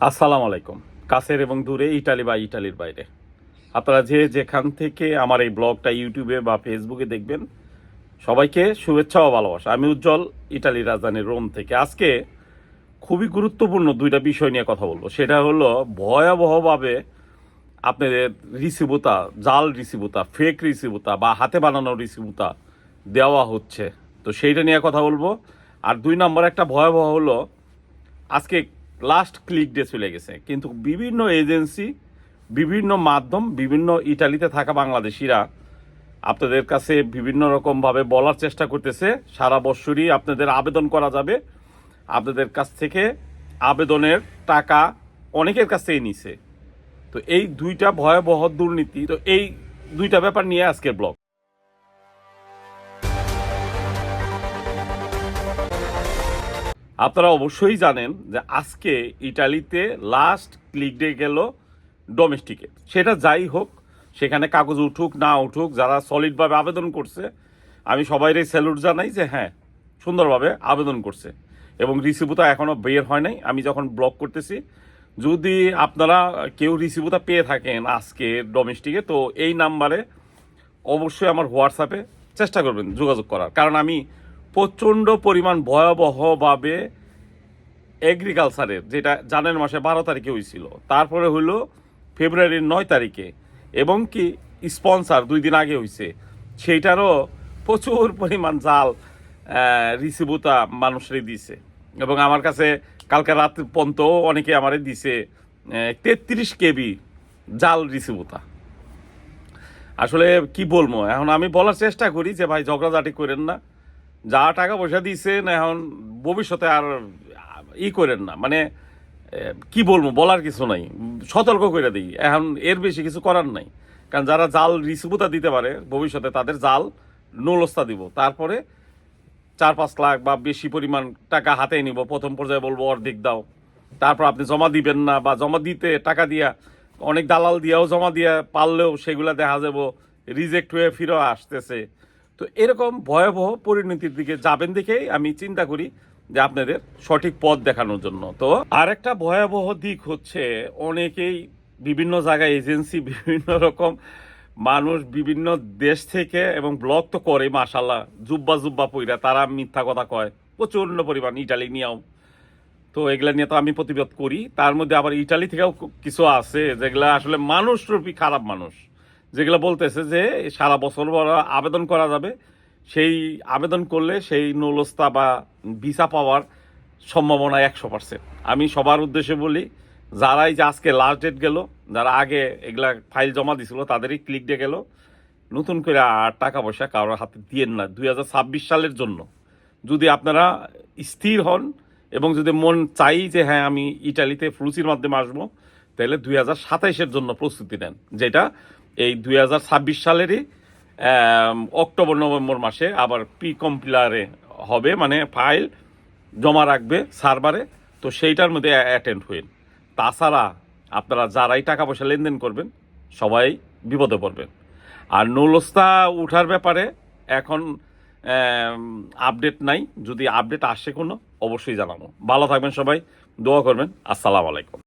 আসসালামু আলাইকুম। কাছের এবং দূরে ইটালি বা ইটালির বাইরে। আপনারা যে যেখান থেকে আমার এই ব্লগটা ইউটিউবে বা ফেসবুকে দেখবেন, সবাইকে শুভেচ্ছা ও ভালোবাসা। আমি উজ্জ্বল, ইটালির রাজধানী রোম থেকে। আজকে খুবই গুরুত্বপূর্ণ দুইটা বিষয় নিয়ে কথা বলব। সেটা হলো ভয়াবহভাবে আপনাদের রিসিভুতা, জাল রিসিভুতা ফেক রিসিভুতা বা হাতে বানানো রিসিভুতা দেওয়া হচ্ছে। তো সেইটা নিয়ে কথা বলব। আর দুই নম্বর একটা ভয়াবহ হলো, আজকে লাস্ট ক্লিক ডে চলে গেছে। কিন্তু বিভিন্ন এজেন্সি বিভিন্ন মাধ্যম, বিভিন্ন ইটালিতে থাকা বাংলাদেশিরা আপনাদের কাছে বিভিন্ন রকমভাবে বলার চেষ্টা করতেছে। সারা বছরই আপনাদের আবেদন করা যাবে। আপনাদের কাছ থেকে আবেদনের টাকা অনেকের কাছ থেকে নিছে। তো এই দুইটা ভয়াবহ দুর্নীতি, তো এই দুইটা ব্যাপার নিয়ে আজকের ব্লগ। আপনারা অবশ্যই জানেন যে আজকে ইটালিতে লাস্ট ক্লিক ডে গেল ডোমেস্টিকে সেটা যাই হোক, সেখানে কাগজ উঠুক, না উঠুক, যারা সলিডভাবে আবেদন করছে, আমি সবাইরে স্যালুট জানাই যে হ্যাঁ সুন্দরভাবে আবেদন করছে। এবং রিসিভুতা এখনও বের হয় নাই। আমি যখন ব্লক করতেছি, যদি আপনারা কেউ রিসিভুতা পেয়ে থাকেন আজকে ডোমেস্টিকে তো এই নাম্বারে অবশ্যই আমার হোয়াটসঅ্যাপে চেষ্টা করবেন যোগাযোগ করার। কারণ আমি প্রচণ্ড পরিমাণ ভয়াবহভাবে এগ্রিকালচারের যেটা জানুয়ারি মাসে বারো তারিখে হয়েছিল তারপরে হলো ফেব্রুয়ারির নয় তারিখে, এবং কি স্পন্সার দুই দিন আগে হয়েছে সেইটারও প্রচুর পরিমাণ জাল রিসিভুতা মানুষেরই দিছে, এবং আমার কাছে কালকে রাত পর্যন্ত অনেকে আমারে দিছে তেত্রিশ কেবি জাল রিসিভুতা আসলে কি বলব, এখন আমি বলার চেষ্টা করি যে ভাই ঝগড়াঝাটি করেন না যা টাকা পয়সা দিয়েছেন এখন ভবিষ্যতে আর ই করেন না। মানে কি বলব, বলার কিছু নাই। সতর্ক করে দিই। এখন এর বেশি কিছু করার নাই। কারণ যারা জাল রিসিভুতা দিতে পারে, ভবিষ্যতে তাদের জাল নলস্তা দিব। তারপরে চার পাঁচ লাখ বা বেশি পরিমাণ টাকা হাতে নিব। প্রথম পর্যায়ে বলব, অর্ধেক দাও। তারপর আপনি জমা দিবেন না বা জমা দিতে টাকা দিয়া, অনেক দালাল দিয়াও জমা দিয়া পারলেও সেগুলা দেখা যাব, রিজেক্ট হয়ে ফিরে আসতেছে। তো এরকম ভয়াবহ পরিণতির দিকে যাবেন দেখেই আমি চিন্তা করি যে আপনাদের সঠিক পথ দেখানোর জন্য। তো আরেকটা ভয়াবহ দিক হচ্ছে অনেকেই বিভিন্ন জায়গায় এজেন্সি, বিভিন্ন রকম মানুষ বিভিন্ন দেশ থেকে এবং ব্লগ তো করে মাশাল্লাহ জুব্বা জুব্বা পইরা তারা মিথ্যা কথা কয়। প্রচণ্ড পরিমাণ, ইটালি নিয়েও। তো এগুলা নিয়ে তো আমি প্রতিবাদ করি। তার মধ্যে আবার ইটালি থেকেও কিছু আছে যেগুলা আসলে মানুষ রূপী খারাপ মানুষ। যেগুলো বলতেছে যে সারা বছর আবেদন করা যাবে, সেই আবেদন করলে সেই নলস্তা বা ভিসা পাওয়ার সম্ভাবনা একশো পার্সেন্ট আমি সবার উদ্দেশ্যে বলি, যারাই যে আজকে লাস্ট ডেট গেল, যারা আগে এগুলা ফাইল জমা দিছিল, তাদেরই ক্লিক দিয়ে গেল। নতুন করে আর টাকা পয়সা কারোর হাতে দিয়েন না, দুই হাজার ছাব্বিশ সালের জন্য। যদি আপনারা স্থির হন এবং যদি মন চাই যে হ্যাঁ আমি ইটালিতে ফ্লুসির মাধ্যমে আসব, তাহলে দুই হাজার সাতাইশের জন্য প্রস্তুতি নেন, যেটা এই দুই হাজার ছাব্বিশ সালেরই অক্টোবর, নভেম্বর মাসে আবার প্রি কম্পিলারে হবে মানে ফাইল জমা রাখবে সার্ভারে তো সেইটার মধ্যে অ্যাটেন্ড হইন। তাছাড়া আপনারা যারাই টাকা পয়সা লেনদেন করবেন, সবাই বিপদে পড়বেন। আর নৌলস্তা উঠার ব্যাপারে এখন আপডেট নাই। যদি আপডেট আসে কোনো, অবশ্যই জানাব। ভালো থাকবেন সবাই, দোয়া করবেন। আসসালামু আলাইকুম।